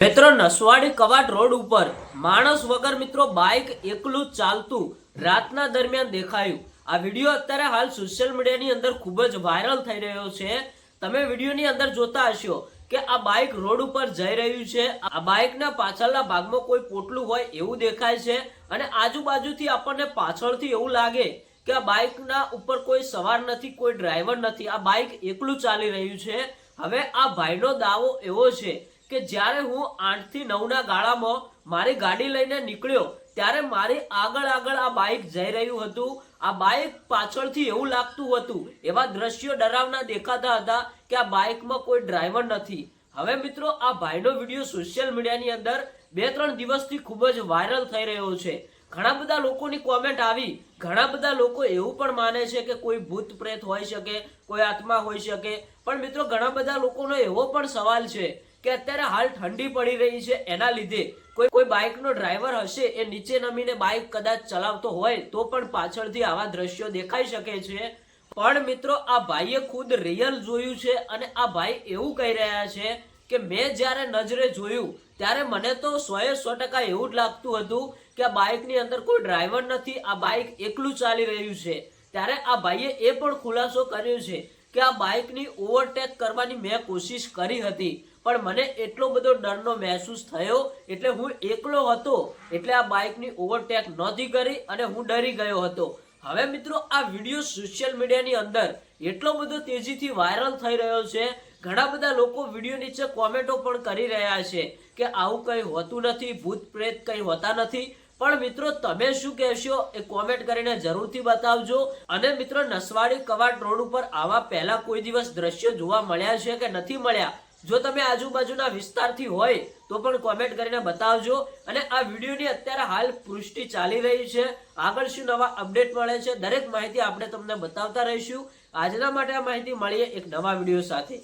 મિત્રો નસવાડી કવાટ રોડ ઉપર માણસ વગર મિત્રો બાઇક એકલું ચાલતું રાતના દરમિયાન દેખાયું. આ વીડિયો અત્યારે હાલ સોશિયલ મીડિયાની અંદર ખૂબ જ વાયરલ થઈ રહ્યો છે. તમે વિડીયોની અંદર જોતા હશો કે આ બાઇક રોડ ઉપર જઈ રહ્યું છે. આ બાઇકના પાછળના ભાગમાં કોઈ પોટલું હોય એવું દેખાય છે અને આજુબાજુથી આપણને પાછળથી એવું લાગે કે આ બાઇકના ઉપર કોઈ સવાર નથી, કોઈ ડ્રાઈવર નથી. આ બાઇક એકલું ચાલી રહ્યું છે. હવે આ ભાઈનો દાવો એવો છે કે જ્યારે હું આઠથી નવ ના ગાળામાં મારી ગાડી લઈને નીકળ્યો, ત્યારે મારી આગળ આગળ આ બાઇક જઈ રહ્યું હતું. આ બાઇક પાછળથી એવું લાગતું હતું, એવા દ્રશ્યો ડરાવના દેખાતા હતા કે આ બાઇકમાં કોઈ ડ્રાઈવર નથી. હવે મિત્રો, આ ભાઈનો વીડિયો સોશિયલ મીડિયાની અંદર બે ત્રણ દિવસથી ખૂબ જ વાયરલ થઈ રહ્યો છે. ઘણા બધા લોકોની કોમેન્ટ આવી. ઘણા બધા લોકો એવું પણ માને છે કે કોઈ ભૂત પ્રેત હોઈ શકે, કોઈ આત્મા હોઈ શકે. પણ મિત્રો, ઘણા બધા લોકોનો એવો પણ સવાલ છે કે અત્યારે હાલ ઠંડી પડી રહી છે, એના લીધે કોઈ કોઈ બાઇકનો ડ્રાઈવર હશે એ નીચે નમીને બાઇક કદાચ ચલાવતો હોય તો પણ પાછળથી આવા દ્રશ્યો દેખાઈ શકે છે. પણ મિત્રો, આ ભાઈએ ખુદ રિયલ જોયું છે અને આ ભાઈ એવું કહી રહ્યા છે કે મેં જ્યારે નજરે જોયું ત્યારે મને તો સોએ સો ટકા એવું જ લાગતું હતું કે આ બાઇકની અંદર કોઈ ડ્રાઈવર નથી, આ બાઇક એકલું ચાલી રહ્યું છે. ત્યારે આ ભાઈએ એ પણ ખુલાસો કર્યો છે કે આ બાઇકની ઓવરટેક કરવાની મેં કોશિશ કરી હતી. પણ મને એટલો બધો ડરનો મહેસૂસ થયો એટલે હું એકલો હતો. એટલે આ બાઇકની ઓવરટેક નહોતી કરી અને હું ડરી ગયો હતો. હવે મિત્રો, આ વીડિયો સોશિયલ મીડિયાની અંદર એટલો બધો તેજીથી વાયરલ થઈ રહ્યો છે. ઘણા બધા લોકો વીડિયો નીચે કોમેન્ટો પણ કરી રહ્યા છે કે આવું કંઈ હોતું નથી, ભૂત પ્રેત કંઈ હોતા નથી. પણ મિત્રો, તમે શું કહેશો એ કોમેન્ટ કરીને જરૂરથી બતાવજો. અને મિત્રો, નસવાડી કવાટ રોડ ઉપર આવા પહેલા કોઈ દિવસ દ્રશ્યો જોવા મળ્યા છે કે નથી મળ્યા? જો તમે આજુબાજુના વિસ્તારથી હોય, તો પણ કોમેન્ટ કરીને બતાવજો. અને આ વિડીયોની અત્યારે હાલ પૃષ્ટિ ચાલી રહી છે. આગળ શું નવા અપડેટ મળે છે, દરેક માહિતી આપણે તમને બતાવતા રહીશું. આજના માટે આ માહિતી મળીએ એક નવા વીડિયો સાથે.